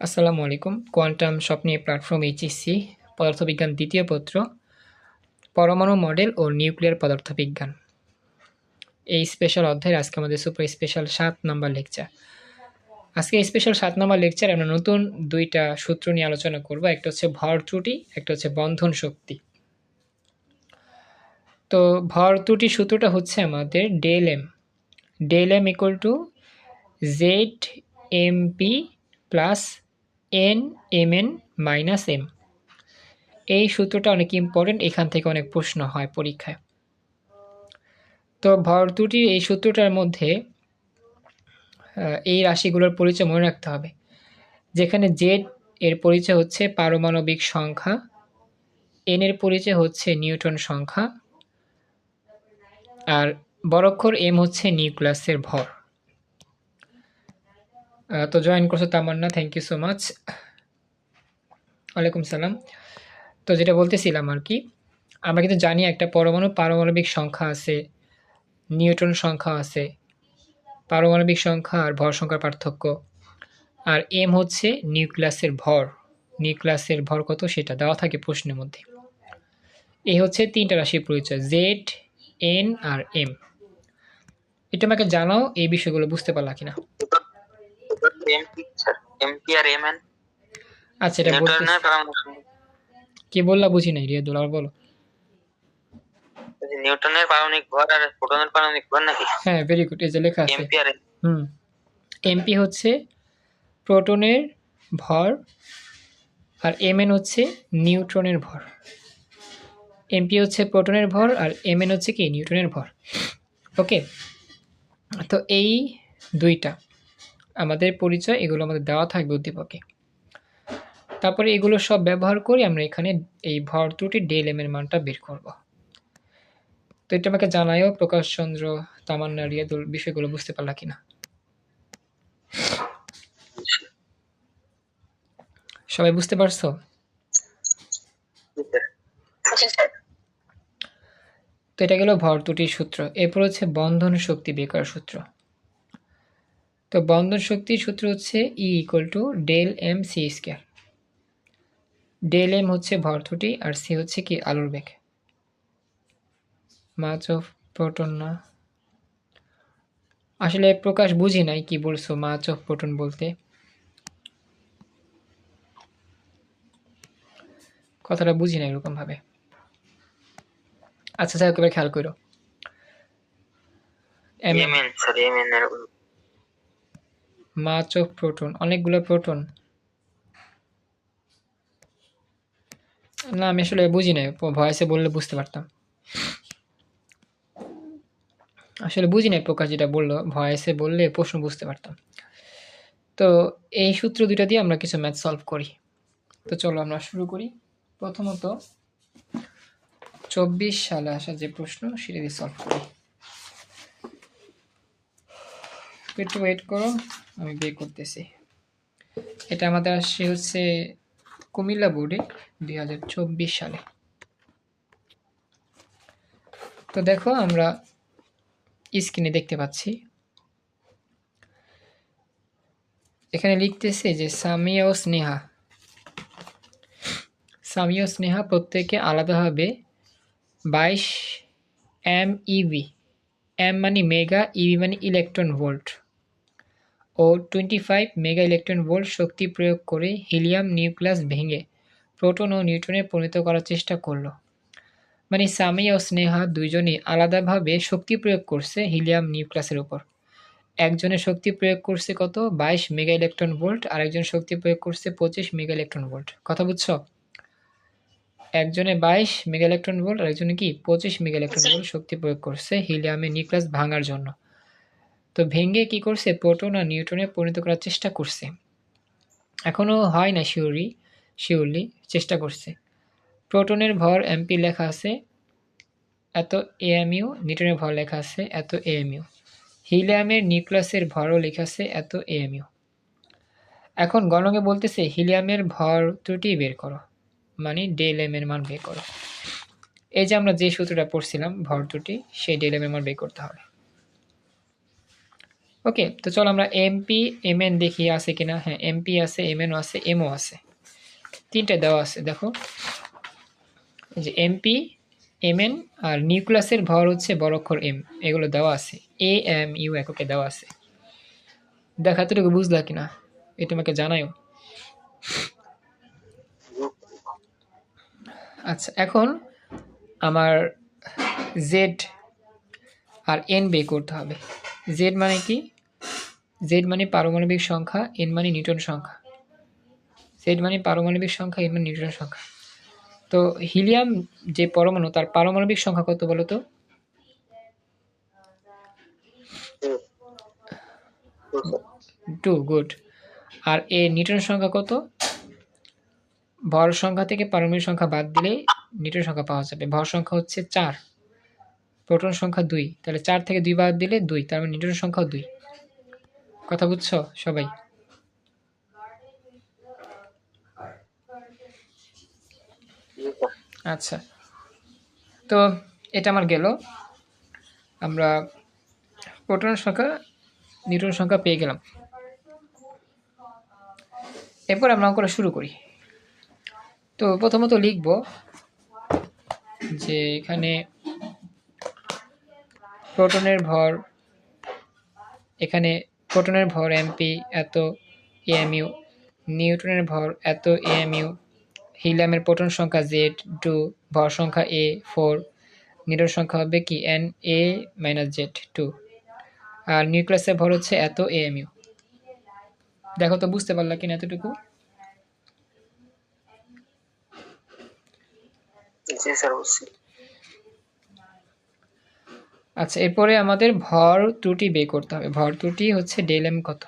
আসসালামু আলাইকুম। কোয়ান্টাম স্বপ্নে প্ল্যাটফর্ম এইচএসসি পদার্থবিজ্ঞান দ্বিতীয় পত্র, পরমাণু মডেল ও নিউক্লিয়ার পদার্থবিজ্ঞান। এই স্পেশাল অধ্যায়ের আজকে আমাদের সুপার স্পেশাল সাত নম্বর লেকচার আজকে স্পেশাল সাত নম্বর লেকচার আমরা নতুন দুইটা সূত্র নিয়ে আলোচনা করব। একটা হচ্ছে ভর ত্রুটি, একটা হচ্ছে বন্ধন শক্তি। তো ভর ত্রুটি সূত্রটা হচ্ছে আমাদের del M del M equal to Z M P plus N M N minus M এই সূত্রটা অনেক ইম্পর্টেন্ট এখান থেকে অনেক প্রশ্ন হয় পরীক্ষায়। তো ভর ত্রুটির এই সূত্রটার মধ্যে এই রাশিগুলোর পরিচয় মনে রাখতে হবে। যেখানে জেড এর পরিচয় হচ্ছে পারমাণবিক সংখ্যা এন এর পরিচয় হচ্ছে নিউটন সংখ্যা, আর বড়ক্ষর এম হচ্ছে নিউক্লিয়াসের ভর। তো জয়েন করছ Tamanna thank you so much ওয়ালাইকুম সালাম। তো যেটা বলতেছিলাম আর কি, আমরা কিন্তু জানি একটা পরমাণু পারমাণবিক সংখ্যা আছে নিউটন সংখ্যা আছে, পারমাণবিক সংখ্যা আর ভর সংখ্যার পার্থক্য। আর এম হচ্ছে নিউক্লিয়াসের ভর নিউক্লিয়াসের ভর কত সেটা দেওয়া থাকে প্রশ্নের মধ্যে। এই হচ্ছে তিনটা রাশির পরিচয় জেড এন আর এম এটা আমাকে জানাও, এই বিষয়গুলো বুঝতে পারলা কিনা? এমপি আর এমএন আচ্ছা এটা নিউটনের পারমাণবিক কি বললা বুঝি নাই আর বলো নিউটনের পারমাণবিক ভর আর প্রোটনের পারমাণবিক ভর নাকি হ্যাঁ ভেরি গুড এই যে লেখা আছে এমপি আর হুম এমপি হচ্ছে প্রোটনের ভর আর এমএন হচ্ছে নিউট্রনের ভর এমপি হচ্ছে প্রোটনের ভর আর এমএন হচ্ছে কি নিউটনের ভর ওকে তো এই দুইটা আমাদের পরিচয়, এগুলো আমাদের দেওয়া থাকবে উদ্দীপকে। তারপরে এগুলো সব ব্যবহার করে আমরা এখানে এই ভর ত্রুটি ডেল এম এর মানটা বের করব। তো এটা আমাকে জানায়ও প্রকাশচন্দ্র তামান্না, রিয়াদুল বিষয়গুলো বুঝতে পারলা কিনা? সবাই বুঝতে পারছ? তো এটা গেল ভর ত্রুটির সূত্র। এরপর হচ্ছে বন্ধন শক্তি বেকার সূত্র। তো বন্ধন শক্তির সূত্র হচ্ছে E equal to del M C square del M হচ্ছে ভর আর সি হচ্ছে কি আলোর বেগ। মাছ অফ প্রোটন না। আসলে প্রকাশ বুঝি নাই কি বলছো মাছ অফ প্রোটন বলতে। কথাটা বুঝি না এরকম ভাবে আচ্ছা স্যার, একেবারে খেয়াল করো। এমএন সরি এমএন এর মাছ অফ প্রোটন, অনেকগুলো প্রোটন। না, আমি আসলে বুঝি নাই ভয়েসে বললে বুঝতে পারতাম। আসলে বুঝি নাই প্রকাশ যেটা বলল ভয়েসে বললে প্রশ্ন বুঝতে পারতাম। তো এই সূত্র দুইটা দিয়ে আমরা কিছু ম্যাথ সলভ করি। তো চলো আমরা শুরু করি। প্রথমত, চব্বিশ সালে আসা যে প্রশ্ন, সেটা দিয়ে সলভ করি। একটু ওয়েট করো, আমি বের করতেছি। এটা আমাদের আসছে হচ্ছে কুমিল্লা বোর্ডে দুই হাজার চব্বিশ সালে। তো দেখো আমরা স্ক্রিনে দেখতে পাচ্ছি। এখানে লিখতেছে যে সামিয়া ও স্নেহা। সামিয়া ও স্নেহা প্রত্যেকে আলাদাভাবে বাইশ এম ইভি এম মানে মেগা ইভি মানে ইলেকট্রন ভোল্ট ও twenty five mega electron volt শক্তি প্রয়োগ করে হিলিয়াম নিউক্লিয়াস ভেঙে প্রোটন ও নিউট্রনে পরিণত করার চেষ্টা করল। মানে সামিয়া ও স্নেহা দুইজনই আলাদাভাবে শক্তি প্রয়োগ করছে হিলিয়াম নিউক্লিয়াসের উপর। একজনের শক্তি প্রয়োগ করছে কত? বাইশ মেগা ইলেকট্রন ভোল্ট আর একজন শক্তি প্রয়োগ করছে পঁচিশ মেগা ইলেকট্রন ভোল্ট কথা বুঝছ? একজনে বাইশ মেগা ইলেকট্রন ভোল্ট আর একজনে কি? পঁচিশ মেগা ইলেকট্রন ভোল্ট শক্তি প্রয়োগ করছে হিলিয়ামের নিউক্লিয়াস ভাঙার জন্য। তো ভেঙে কি করছে? প্রোটন আর নিউট্রনে পরিণত করার চেষ্টা করছে। এখনও হয় না শিওরি শিওরলি চেষ্টা করছে। প্রোটনের ভর এমপি লেখা আছে, এত এএমইউ নিউটনের ভর লেখা আছে, এত এএমইউ। হিলিয়ামের নিউক্লিয়াসের ভরও লেখা আছে, এত এএমইউ। এখন গণকে বলতেছে, হিলিয়ামের ভর ত্রুটি বের করো মানে ডেল এম এর মান বের করো। এই যে আমরা যে সূত্রটা পড়ছিলাম, ভর ত্রুটি সেই ডেল এম এর মান বের করতে হবে। ওকে তো চলো আমরা এমপি এমএন দেখি আছে কিনা। হ্যাঁ এমপি আছে এমএনও আছে এমও আছে। তিনটে দেওয়া আছে, দেখো। যে এমপি এমএন আর নিউক্লিয়াসের ভর হচ্ছে বড় অক্ষর এম এগুলো দেওয়া আছে। এ এম ইউ এককে দেওয়া আছে। দেখা, এতটুকু বুঝলা কিনা? এ তোমাকে জানাইও আচ্ছা এখন আমার জেড আর এন বে করতে হবে। জেড মানে কি? জেড মানে পারমাণবিক সংখ্যা এন মানে নিউটন সংখ্যা। জেড মানে পারমাণবিক সংখ্যা এন মানে নিউটন সংখ্যা। তো হিলিয়াম যে পরমাণু, তার পারমাণবিক সংখ্যা কত বলো তো? টু গুড আর এ নিউটন সংখ্যা কত? ভর সংখ্যা থেকে পারমাণবিক সংখ্যা বাদ দিলে নিউটন সংখ্যা পাওয়া যাবে। ভর সংখ্যা হচ্ছে চার। প্রোটন সংখ্যা দুই। তাহলে চার থেকে দুই বাদ দিলে দুই, তার মানে নিউটন সংখ্যাও দুই। কথা বুঝছ সবাই? আচ্ছা। তো এটা আমার গেল। আমরা প্রোটন সংখ্যা নিউটন সংখ্যা পেয়ে গেলাম। এরপর আমরা অঙ্কটা শুরু করি। তো প্রথমত লিখব যে এখানে প্রোটনের ভর, এখানে প্রোটনের ভর এমপি এত এএমইউ নিউটনের ভর এত এএমইউ হিলিয়ামের প্রোটন সংখ্যা জেড টু ভর সংখ্যা এ ফোর নিউটন সংখ্যা হবে কি N A minus Z two আর নিউক্লিয়াসের ভর হচ্ছে এত এএমইউ দেখো তো বুঝতে পারলা কিনা এতটুকু? জি স্যার, বুঝছি। আচ্ছা এরপরে আমাদের ভর ত্রুটি বের করতে হবে। ভর ত্রুটি হচ্ছে ডেল এম কত?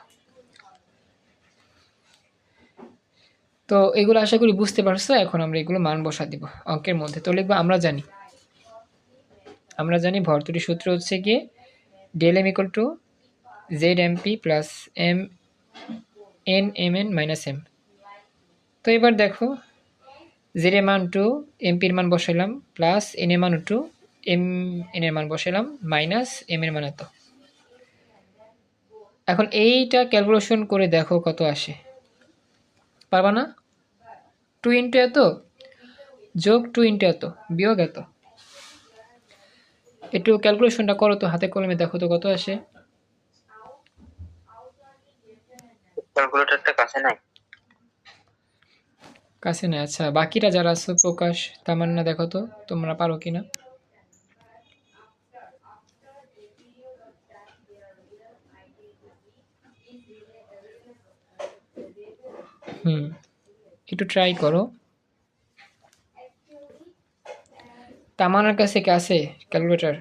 তো এগুলো আশা করি বুঝতে পারছ, এখন আমরা এগুলো মান বসা দিব অঙ্কের মধ্যে। তো লিখব, আমরা জানি। আমরা জানি ভর ত্রুটি সূত্র হচ্ছে গিয়ে del M equal to Z M P plus M N M N minus M তো এবার দেখো জেড এর মান টু এমপির মান বসাইলাম প্লাস এন এর মান টু এম এন এর মান বসালাম মাইনাস এম এর মান এত। এখন এইটা ক্যালকুলেশন করে দেখো কত আসে। পারবা না? টু ইন্টু এত যোগ টু ইন্টু এত বিয়োগ এত। একটু ক্যালকুলেশনটা করো তো হাতে কলমে দেখো তো কত আসে। ক্যালকুলেটরটা কাছে নাই? কাছে আচ্ছা। বাকিরা যারা আছো প্রকাশ তামান্না দেখো তো তোমরা পারো কিনা? হুম একটু ট্রাই করো। তামান্নার কাছে কি আছে ক্যালকুলেটর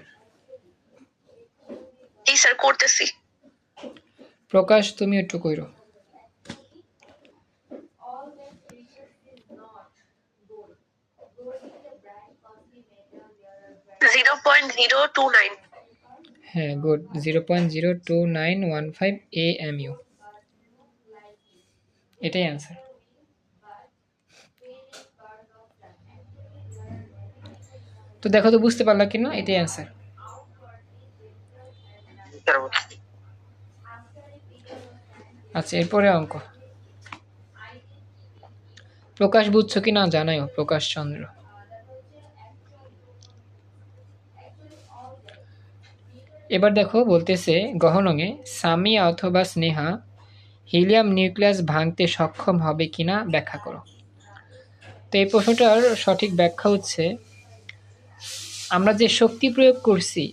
জি স্যার করতেছি। প্রকাশ তুমি একটু কইরো। Zero point zero two nine. হ্যাঁ good zero point zero two nine one five A M U এটাই অ্যান্সার তো দেখো তো বুঝতে পারলা কি না, এটাই অ্যান্সার আচ্ছা এরপরে অঙ্ক। প্রকাশ বুঝছ কি না, জানাইও, প্রকাশ এবার দেখো বলতেছে, গহনঙে সামিয়া অথবা স্নেহা, হিলিয়াম নিউক্লিয়াস ভাঙতে সক্ষম হবে কিনা ব্যাখ্যা করো। তো এই প্রশ্নটার সঠিক ব্যাখ্যা হচ্ছে, আমরা যে শক্তি প্রয়োগ করছি,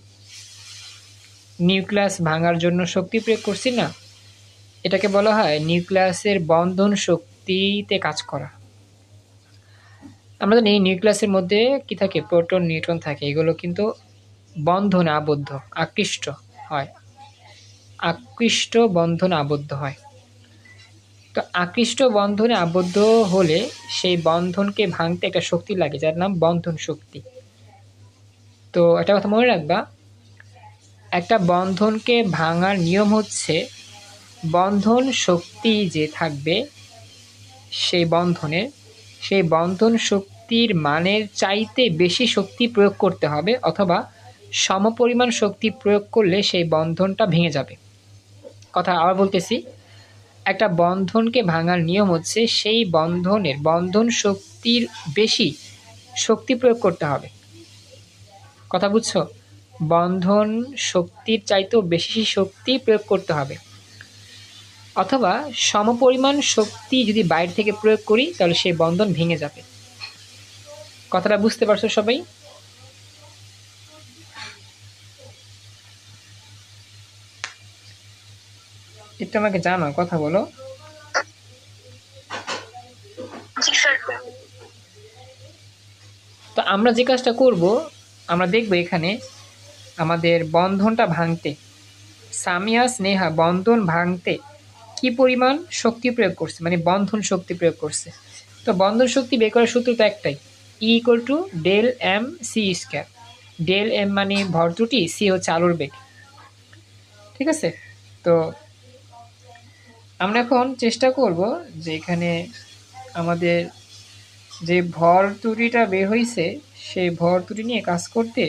নিউক্লিয়াস ভাঙার জন্য শক্তি প্রয়োগ করছি না, এটাকে বলা হয় নিউক্লিয়াসের বন্ধন শক্তিতে কাজ করা। আমরা জানি নিউক্লিয়াসের মধ্যে কি থাকে? প্রোটন, নিউট্রন থাকে, এগুলো কিন্তু বন্ধনে আবদ্ধ আকৃষ্ট হয়। আকৃষ্ট বন্ধনে আবদ্ধ হয়। তো আকৃষ্ট বন্ধনে আবদ্ধ হলে সেই বন্ধনকে ভাঙতে একটা শক্তি লাগে, যার নাম বন্ধন শক্তি। তো একটা কথা মনে রাখবা, একটা বন্ধনকে ভাঙার নিয়ম হচ্ছে বন্ধন শক্তি যে থাকবে সেই বন্ধনের, সেই বন্ধন শক্তির মানের চাইতে বেশি শক্তি প্রয়োগ করতে হবে অথবা সমপরিমাণ শক্তি প্রয়োগ করলে সেই বন্ধনটা ভেঙে যাবে। কথা আবার বলতেছি, একটা বন্ধনকে ভাঙার নিয়ম হচ্ছে সেই বন্ধনের, বন্ধন শক্তির বেশি শক্তি প্রয়োগ করতে হবে। কথা বুঝছ? বন্ধন শক্তির চাইতেও বেশি শক্তি প্রয়োগ করতে হবে। অথবা সমপরিমাণ শক্তি যদি বাইরে থেকে প্রয়োগ করি, তাহলে সেই বন্ধন ভেঙে যাবে। কথাটা বুঝতে পারছ সবাই? একটু আমাকে জানো কথা বলো। তো আমরা যে কাজটা করব আমরা দেখব এখানে আমাদের বন্ধনটা ভাঙতে। সামিয়া স্নেহা বন্ধন ভাঙতে কি পরিমাণ শক্তি প্রয়োগ করছে? মানে বন্ধন শক্তি প্রয়োগ করছে। তো বন্ধন শক্তি বের করার সূত্র তো একটাই। E equal to del M C square del M মানে ভর ত্রুটি সি হচ্ছে আলোর বেগ। ঠিক আছে? তো আমরা এখন চেষ্টা করব যে এখানে আমাদের যে ভর বের হয়েছে সেই ভর নিয়ে কাজ করতে,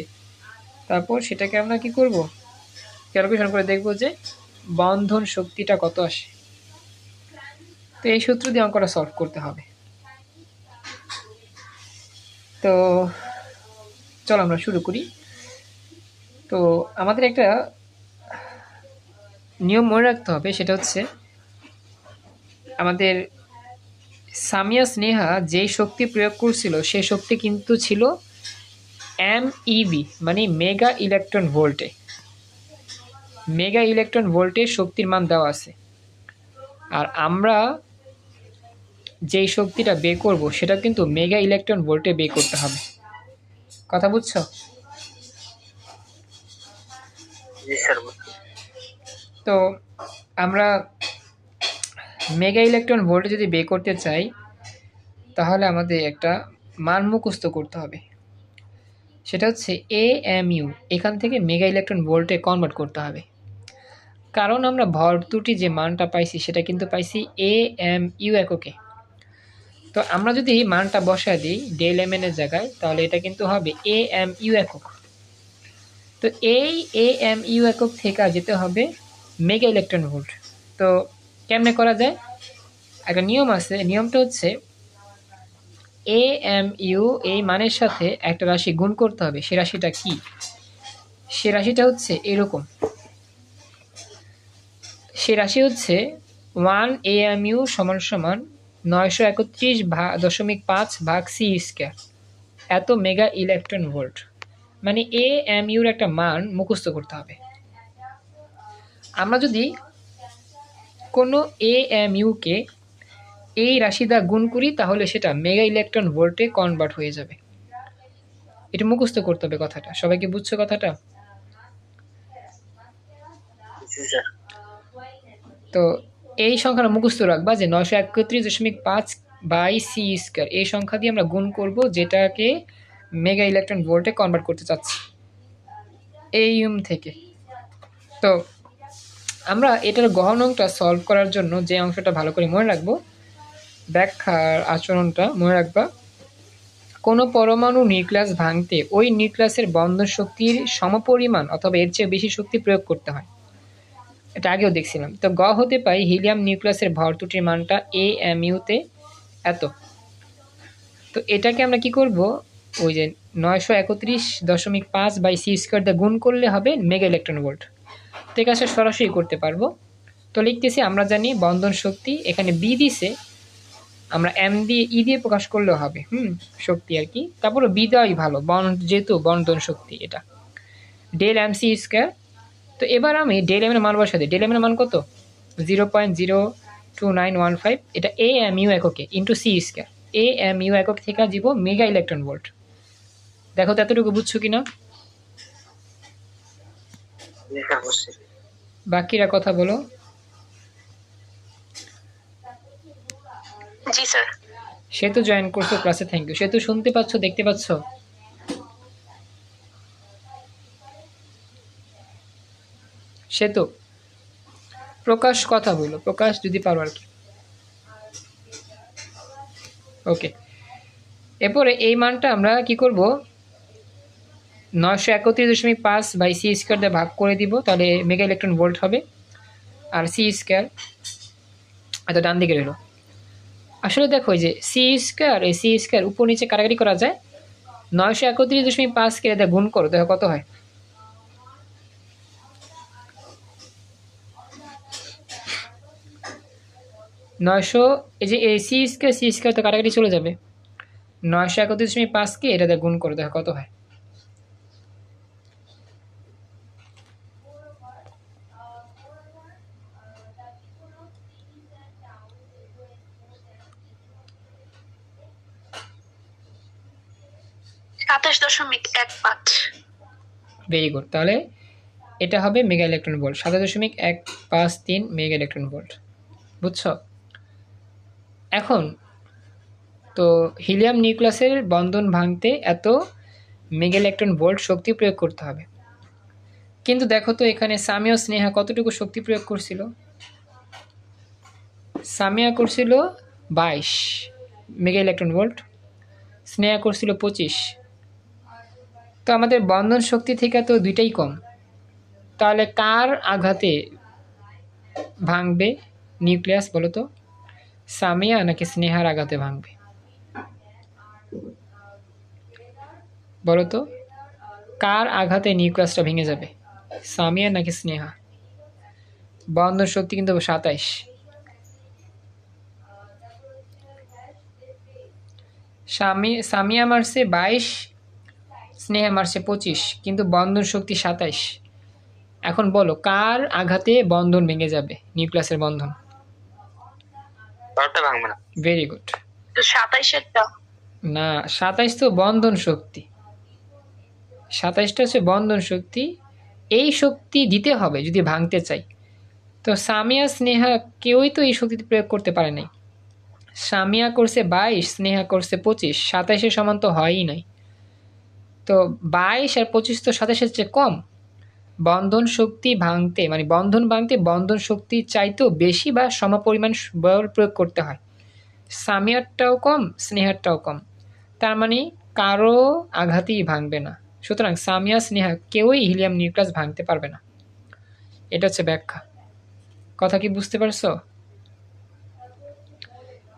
তারপর সেটাকে আমরা কি করব? ক্যালকুলেশন করে দেখব যে বন্ধন শক্তিটা কত আসে। তো এই সূত্র দিয়ে অঙ্কটা সলভ করতে হবে। তো চলো আমরা শুরু করি। তো আমাদের একটা নিয়ম মনে রাখতে হবে, সেটা হচ্ছে আমাদের সামিয়া স্নেহা যে শক্তি প্রয়োগ করছিল সেই শক্তি কিন্তু ছিল এম ইবি মানে মেগা ইলেকট্রন ভোল্টে। মেগা ইলেকট্রন ভোল্টে শক্তির মান দেওয়া আছে। আর আমরা যেই শক্তিটা বের করব সেটা কিন্তু মেগা ইলেকট্রন ভোল্টে বের করতে হবে। কথা বুঝছি। তো আমরা মেগা ইলেকট্রন ভোল্টে যদি বের করতে চাই, তাহলে আমাদের একটা মান মুখস্থ করতে হবে। সেটা হচ্ছে এ এম ইউ এখান থেকে মেগা ইলেকট্রন ভোল্টে কনভার্ট করতে হবে। কারণ আমরা ভর ত্রুটি যে মানটা পাইছি, সেটা কিন্তু পাইছি এ এম ইউ এককে। তো আমরা যদি মানটা বসায় দিই ডেল এম এর জায়গায়, তাহলে এটা কিন্তু হবে এ এম ইউ একক। তো এই এ এম ইউ একক থেকে যেতে হবে মেগা ইলেকট্রন ভোল্ট তো কেমনে করা যায়? একটা নিয়ম আছে, নিয়মটা হচ্ছে এ এম ইউ এই মানের সাথে একটা রাশি গুণ করতে হবে। সে রাশিটা কি? সে রাশিটা হচ্ছে এরকম। সে রাশি হচ্ছে ওয়ান এ এম ইউ সমান সমান নয়শো একত্রিশ ভা, দশমিক পাঁচ ভাগ সি স্কোয়ার এত মেগা ইলেকট্রন ভোল্ট মানে এ এম ইউর একটা মান মুখস্থ করতে হবে। আমরা যদি কোনো এ এম ইউকে এই রাশি দ্বারা গুণ করি তাহলে সেটা মেগা ইলেকট্রন ভোল্টে কনভার্ট হয়ে যাবে। এটা মুখস্থ করতে হবে কথাটা। সবাইকে বুঝছ কথাটা? তো এই সংখ্যাটা মুখস্থ রাখবা যে নশো একত্রিশ দশমিক পাঁচ বাই সি স্কোয়ার এই সংখ্যা দিয়ে আমরা গুণ করব যেটাকে মেগা ইলেকট্রন ভোল্টে কনভার্ট করতে চাচ্ছি। এই ইউম থেকে। তো আমরা এটার গহন অঙ্কটা সলভ করার জন্য যে অংশটা ভালো করে মনে রাখব, ব্যাখ্যার আচরণটা মনে রাখবা। কোনো পরমাণু নিউক্লিয়াস ভাঙতে ওই নিউক্লিয়াসের বন্ধন শক্তির সমপরিমাণ অথবা এর চেয়ে বেশি শক্তি প্রয়োগ করতে হয়। এটা আগেও দেখছিলাম। তো গ হতে পাই হিলিয়াম নিউক্লিয়াসের ভর ত্রুটির মানটা এ এম ইউতে এত। তো এটাকে আমরা কি করব? ওই যে নয়শো একত্রিশ দশমিক পাঁচ বাই সি স্কোয়ার দিয়ে গুণ করলে হবে মেগা ইলেকট্রন ভোল্ট এই কাজটা সরাসরি করতে পারব। তো লিখতেছি, আমরা জানি বন্ধন শক্তি, এখানে বি দিছে, আমরা এম দিয়ে ই দিয়ে প্রকাশ করলেও হবে, হুম, শক্তি আর কি। তারপরে বি দেওয়াই ভালো, বন, যেহেতু বন্ধন শক্তি এটা। ডেল এম সি স্কোয়ার, তো এবার আমি ডেল এম এর মান বসাতে ডেল এম এর মান কত? Zero point zero two nine one five, এটা এ এম ইউ এককে into C square. A M U একক থেকে দিব মেগা ইলেকট্রন ভোল্ট। দেখো তো এতটুকু বুঝছ স্যার বুঝছি বাকিরা কথা বলো। জি স্যার। সেতু জয়েন করছ ক্লাসে থ্যাংক ইউ সেতু শুনতে পাচ্ছ দেখতে পাচ্ছ? তো। প্রকাশ কথা বলো প্রকাশ যদি পারো আর কি। ওকে এরপরে এই মানটা আমরা কি করব? নয়শো একত্রিশ দশমিক পাঁচ বাই সি স্কোয়ার দিয়ে ভাগ করে দিব, তাহলে মেগা ইলেকট্রন ভোল্ট হবে। আর সি স্কোয়ার এত ডান দিকে রইল আসলে দেখো যে সি স্কোয়ার এই সি স্কোয়ার উপর নিচে কাটাকাটি করা যায়, নয়শো একত্রিশ দশমিক পাঁচকে এটা গুণ করো, দেখো কত হয়। নয়শো, এই যে এই সি স্কোয়ার সি স্কোয়ার তো কাটাকাটি চলে যাবে। নয়শো একত্রিশ দশমিক পাঁচকে এটা দিয়ে গুণ করো, দেখো কত হয় সাতাশ দশমিক এক পাঁচ ভেরি গুড তাহলে এটা হবে মেগা ইলেকট্রন ভোল্ট সাতাশ দশমিক এক পাঁচ তিন মেগা ইলেকট্রন ভোল্ট বুঝছ? এখন তো হিলিয়াম নিউক্লাসের বন্ধন ভাঙতে এত মেগা ইলেকট্রন ভোল্ট শক্তি প্রয়োগ করতে হবে। কিন্তু দেখো তো এখানে সামিয়া স্নেহা কতটুকু শক্তি প্রয়োগ করছিল? সামিয়া করছিল বাইশ মেগা ইলেকট্রন ভোল্ট স্নেহা করছিল পঁচিশ তো আমাদের বন্ধন শক্তি থেকে তো দুইটাই কম। তাহলে কার আঘাতে ভাঙবে নিউক্লিয়াস বলো তো? সামিয়া নাকি স্নেহার আঘাতে ভাঙবে? বলো তো, কার আঘাতে নিউক্লিয়াসটা ভেঙে যাবে? সামিয়া নাকি স্নেহা? বন্ধন শক্তি কিন্তু সাতাইশ। সামি, সামিয়া মারছে বাইশ স্নেহা মারছে পঁচিশ কিন্তু বন্ধন শক্তি সাতাইশ। এখন বলো কার আঘাতে বন্ধন ভেঙে যাবে নিউক্লিয়াসের বন্ধন? কারোরটা ভাঙবে না। ভেরি গুড না সাতাইশ তো বন্ধন শক্তি। সাতাইশটা হচ্ছে বন্ধন শক্তি। এই শক্তি দিতে হবে যদি ভাঙতে চাই। তো সামিয়া স্নেহা কেউই তো এই শক্তিতে প্রয়োগ করতে পারে নাই। সামিয়া করছে বাইশ স্নেহা করছে পঁচিশ সাতাইশের সমান তো হয়ই নাই। তো বাইশ আর পঁচিশ তো সাতাশের চেয়ে কম। বন্ধন শক্তি ভাঙতে মানে বন্ধন ভাঙতে বন্ধন শক্তি চাইতেও বেশি বা সমপরিমাণ বল প্রয়োগ করতে হয়। সামিয়ারটাও কম স্নেহারটাও কম। তার মানে কারও আঘাতই ভাঙবে না। সুতরাং সামিয়া স্নেহা কেউই হিলিয়াম নিউক্লাস ভাঙতে পারবে না। এটা হচ্ছে ব্যাখ্যা। কথা কি বুঝতে পারছ?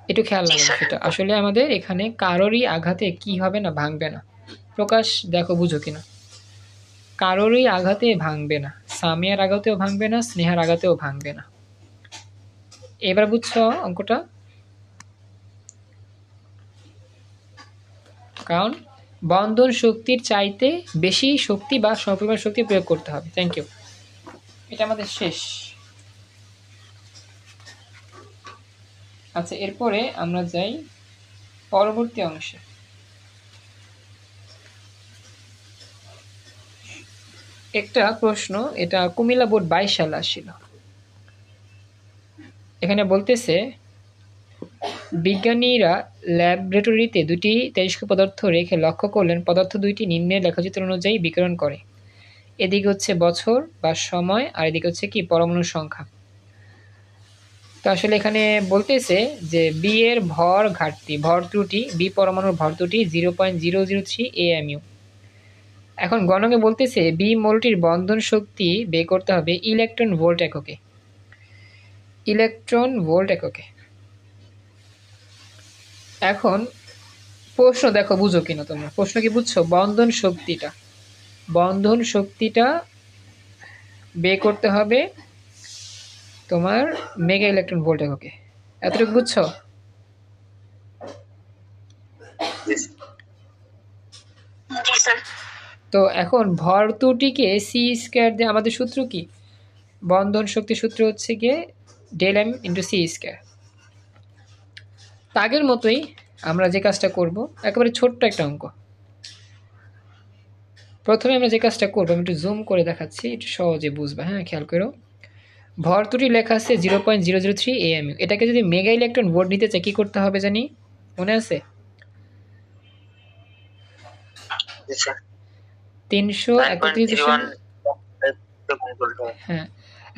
একটু খেয়াল স্যার। সেটা। আসলে আমাদের এখানে কারোরই আঘাতে কি হবে না ভাঙবে না। প্রকাশ দেখো বুঝো কিনা। কারোরই আঘাতে ভাঙবে না সামিয়ার আঘাতেও ভাঙবে না, স্নেহার আঘাতেও ভাঙবে না। এবার বুঝছ অঙ্কটা? কারণ বন্ধন শক্তির চাইতে বেশি শক্তি বা সমপরিমাণ শক্তি প্রয়োগ করতে হবে। থ্যাংক ইউ এটা আমাদের শেষ। আচ্ছা এরপরে আমরা যাই পরবর্তী অংশে। একটা প্রশ্ন, এটা কুমিল্লা বোর্ড বাইশ সালে আসছিল। এখানে বলতেছে, বিজ্ঞানীরা ল্যাবরেটরিতে দুটি তেজস্ক্রিয় পদার্থ রেখে লক্ষ্য করলেন, পদার্থ দুইটি নিম্নের লেখাচিত্র অনুযায়ী বিকিরণ করে। এদিকে হচ্ছে বছর বা সময়, আর এদিকে হচ্ছে কি, পরমাণুর সংখ্যা। তো আসলে এখানে বলতেছে যে বি এর ভর ঘাটতি, ভর ত্রুটি বি পরমাণুর ভর ত্রুটি zero point zero zero three AMU এখন গণকে বলতেছে, বি মোলটির বন্ধন শক্তি বের করতে হবে ইলেকট্রন ভোল্ট এককে। ইলেকট্রন ভোল্ট এককে। এখন প্রশ্ন দেখো, বুঝো কিনা তোমরা। প্রশ্ন কি বুঝছ? বন্ধন শক্তিটা। বন্ধন শক্তিটা বের করতে হবে তোমার মেগা ইলেকট্রন ভোল্ট এককে। এতটুকু বুঝছ জি স্যার তো এখন ভর ত্রুটিকে সি স্কোয়ার দিয়ে আমাদের সূত্র কি? বন্ধন শক্তি সূত্র হচ্ছে গিয়ে del M into C square আগের মতোই আমরা যে কাজটা করব, একেবারে ছোট্ট একটা অঙ্ক। প্রথমে আমরা যে কাজটা করব, আমি একটু জুম করে দেখাচ্ছি, একটু সহজে বুঝবা হ্যাঁ খেয়াল করো। ভর লেখা আছে zero point zero zero three AMU এটাকে যদি মেগা ইলেকট্রন ভোল্ট নিতে চাই, কী করতে হবে জানি? মনে আছে? তিনশো একত্রিশ হ্যাঁ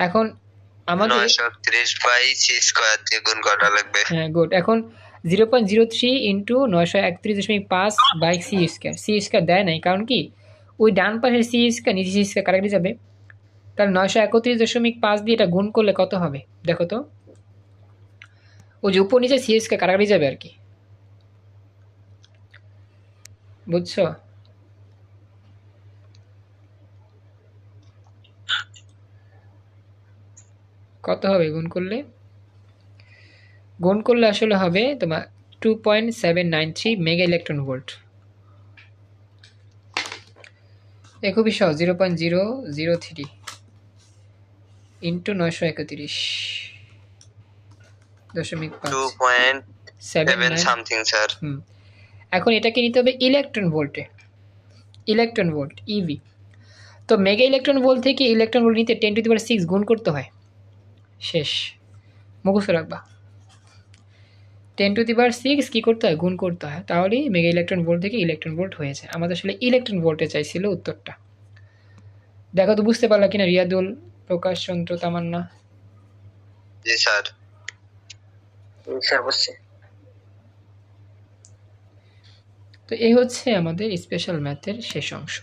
এখন আমাদের সি স্কোয়ার গুণ করা লাগবে? হ্যাঁ গুড এখন zero point zero three into নয়শো একত্রিশ দশমিক পাঁচ by C square C square দেয় নাই কারণ কি? ওই ডান পাশের সি স্কোয়ার নিচে সি স্কোয়ার কাটাকাটি যাবে। তাহলে নয়শো একত্রিশ দশমিক পাঁচ দিয়ে এটা গুণ করলে কত হবে? দেখো তো। ও যে উপর নিচে সিএসকে কাটাকাটি যাবে আর কি। বুঝছ? কত হবে? গুণ করলে? গুণ করলে আসলে হবে তোমার two point seven nine three mega electron volt এ খুবই সহজ zero point zero zero three into নয়শো একত্রিশ দশমিক সামথিং স্যার এখন এটাকে নিতে হবে ইলেকট্রন ভোল্টে ইলেকট্রন ভোল্ট ইভি তো মেগা ইলেকট্রন ভোল্ট থেকে ইলেকট্রন ভোল্ট নিতে ten to the power six গুণ করতে হয়। শেষ। মুখস্থ রাখবা। Ten to the power six কী করতে হয়? গুণ করতে হয়। তাহলেই মেগা ইলেকট্রন ভোল্ট থেকে ইলেকট্রন ভোল্ট হয়েছে আমাদের আসলে ইলেকট্রন ভোল্টে চাইছিল উত্তরটা। দেখো তো বুঝতে পারলা কিনা রিয়াদুল প্রকাশ চন্দ্র তামান্না? জি স্যার। স্যার বুঝছি তো এই হচ্ছে আমাদের স্পেশাল ম্যাথের শেষ অংশ।